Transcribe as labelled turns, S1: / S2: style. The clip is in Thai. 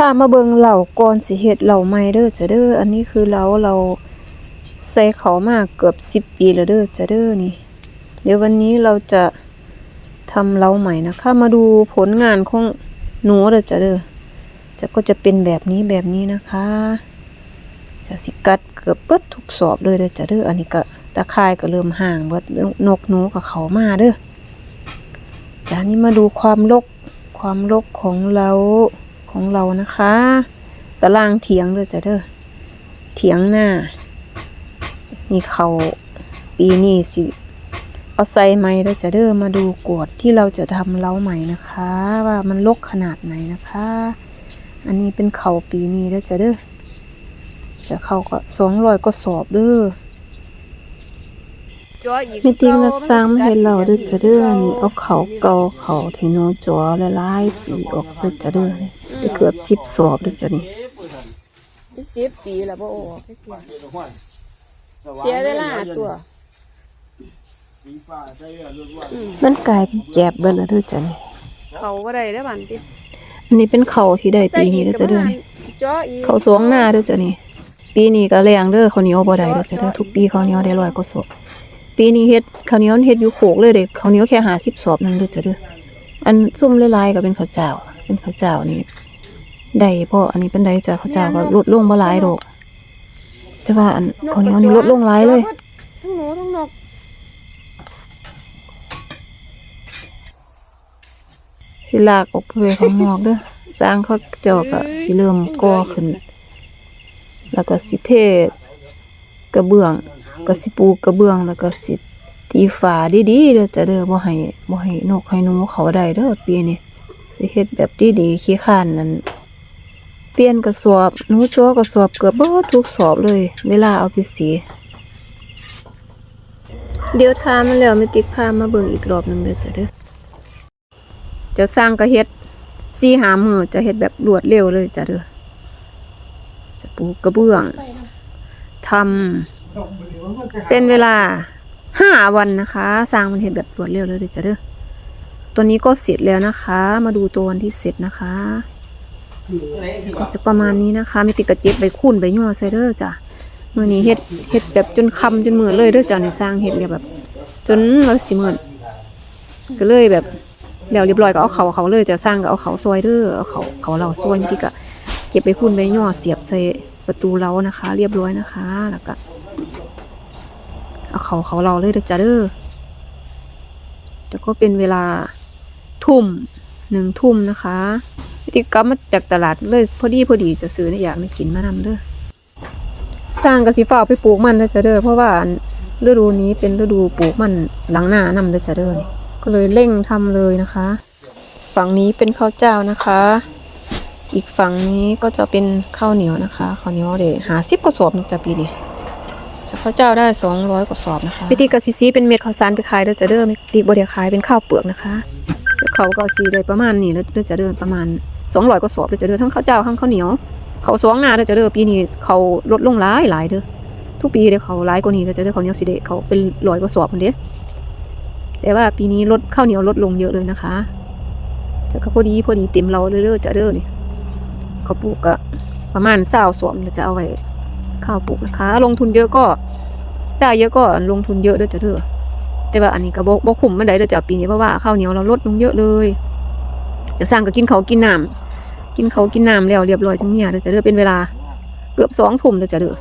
S1: พามาเบิงเหล่าก่อนสิเฮ็ดเหล่าใหม่เด้อจ้ะเด้ออันนี้คือเหลาเราใส่เขามากเกือบ10ปีแล้วเด้อจ้ะเด้อนี่ เดี๋ยววันนี้เราจะทำเหล่าใหม่นะคะมาดูผลงานของหนูเด้อจ้ะเด้อจะก็จะเป็นแบบนี้แบบนี้นะคะ จะสิกัดเกือบเบิดทุกสอบเลยเด้อจ้ะเด้ออันนี้ก็ตะข่ายก็เริ่มห่างเบิดนกหนูกับเขามาเด้อจ้านี่มาดูความรกความรกของเรา ของเรานะคะตารางเถียงเด้อจ้ะเด้อเถียงหน้า นี่เขาปีนี้สิเอาใส่ไม้เด้อจ้ะเด้อมาดูกวดที่เราจะทำเล้าใหม่นะคะ ว่ามันรกขนาดไหนนะคะ อันนี้เป็นเขาปีนี้เด้อจ้ะเด้อจะเข้าก็สองรอยก็สอบเด้อไม่ติงนัดสร้างมาให้เราเด้อจะเด้อนี่เอาเขาเกาเขาที่หนูจอละลายปีออกเด้อจะเด้อ เกือบสิบสอบเด้อจะนี่สิบปีแล้วบ่ออกเสียเวลาตัว มันกลายเป็นแจบเบิดแล้วเด้อจ้ะนี่
S2: เขาบ่ได้ได้อบันติ
S1: อันนี้เป็นเขาที่ได้ปีนี้เด้อจะเด้อนี่
S2: จ้ออีก
S1: เขาสวงหน้าเด้อจ้ะนี่ ปีนี้ก็แรงเด้อข้าวเหนียวบ่ได้เด้อจ้ะเด้อทุกปีข้าวเหนียวได้ร้อยกว่าศพปีนี้เฮ็ดข้าวเหนียวเฮ็ดอยู่โขกเลยเด้ข้าวเหนียวแค่50ศพนึงเด้อจ้ะเด้ออันซุ่มหลายๆก็เป็นข้าวเจ้า เป็นข้าวเจ้านี่ ได้บ่อันนี้เป็นได้จ้ะข้าวเจ้าก็ลดลงบ่หลายดอก แต่ว่าอันข้าวเหนียวนี่ลดลงหลายเลย
S2: ทั้งหนูทั้งนก
S1: สิลากออกไปข้างนอกเด้อสร้างเขาเจ้าก็สิเริ่มก่อขึ้น แล้วก็สิเทกระเบื้องก็สิปูกระเบื้องแล้วก็สิตีฝาดีๆเด้อจ้ะเด้อบ่ให้บ่ให้นกให้หนูเขาได้เด้อปีนี้สิเฮ็ดแบบดีๆขี้ข้านนั่นเปลี่ยนกระสอบหนูจัวกระสอบเกือบเบิดทุกสอบเลย เวลาเอาไปสี เดี๋ยวทามันแล้วไม่ติดพามาเบิ่งอีกรอบหนึงเด้อจ้ะเด้อจะสร้างกระเฮ็ดสี่หามือจะเฮ็ดแบบรวดเร็วเลยจ้ะเด้อจะปูกระเบื้องทำเป็นเวลาห้าวันนะคะ สร้างมันเฮ็ดแบบรวดเร็วเลยจ้ะเด้อตัวนี้ก็เสร็จแล้วนะคะ มาดูตัววันที่เสร็จนะคะ ก็จะประมาณนี้นะคะ มีติดกระเจ็บใบคุ้นใบย่อใส่เด้อจ้ะมือนี้เฮ็ดเฮ็ดแบบจนคำจนมือเลยเด้อจ้ะในสร้างเฮ็ดเนี่ยแบบ จนเราสิมืดก็เลยแบบแล้วเรียบร้อยก็เอาเขาเขาเลยจะสร้างก็เอาเขาซอยเด้อเอาเขาเขาเราซอยที่ก็เก็บไปคุณไปย่อเสียบใส่ประตูเรานะคะ เรียบร้อยนะคะ แล้วก็เอาเขาเขาเราเลยเด้อจ้าเด้อแต่ก็เป็นเวลาทุ่มหนึ่งทุ่มนะคะ ที่กลับมาจากตลาดเลยพอดีพอดีจะซื้อเนี่ยอยากไม่กินมานำเด้อสร้างกระสีฟ้าไปปลูกมันเด้อจ้าเด้อเพราะว่าฤดูนี้เป็นฤดูปลูกมันหลังหน้านำเด้อจ้าเด้อก็เลยเร่งทำเลยนะคะ ฝั่งนี้เป็นข้าวเจ้านะคะ อีกฝั่งนี้ก็จะเป็นข้าวเหนียวนะคะข้าวเหนียวเดี๋ยวหาสิบกระสอบนะจะปีนี้จะข้าวเจ้าได้สองร้อยกระสอบนะคะวิธีการซีซีเป็นเม็ดข้าวสารไปขายเด้อจะเด้อไม่ตีบริขายเป็นข้าวเปลือกนะคะเดี๋ยวเขาก็ซีเลยประมาณนี้แล้วเด้อจะเด้อประมาณ สองร้อยกระสอบเด้อจะเด้อทั้งข้าวเจ้าทั้งข้าวเหนียวเขาสองหนาเด้อจะเด้อปีนี้เขาลดลงหลายหลายเด้อทุกปีเด้อเขาหลายกว่านี้เด้อจะเด้อเขาวเหนียวสีเดเขาเป็นร้อยกระสอบคนเด้อแต่ว่าปีนี้ลดข้าวเหนียวลดลงเยอะเลยนะคะจะก็พอดีพอดีเต็มเราเรื่อยๆจะเด้อนี่เขาปลูกก็ประมาณเศร้าสวมจะเอาไว้ข้าวปลูกนะคะ ลงทุนเยอะก็ได้เยอะก็ลงทุนเยอะเด้อจะเด้อแต่ว่าอันนี้ก็บ่บ่คุ้มไม่ได้เด้อจ้ะปีนี้เพราะว่าข้าวเหนียวเราลดลงเยอะเลย จะสร้างก็กินเขากินน้ำกินเขากินน้ำแล้วเรียบร้อยจังเนี่ยเด้อจะเด้อเป็นเวลาเกือบสองทุ่มเด้อจะเด้อ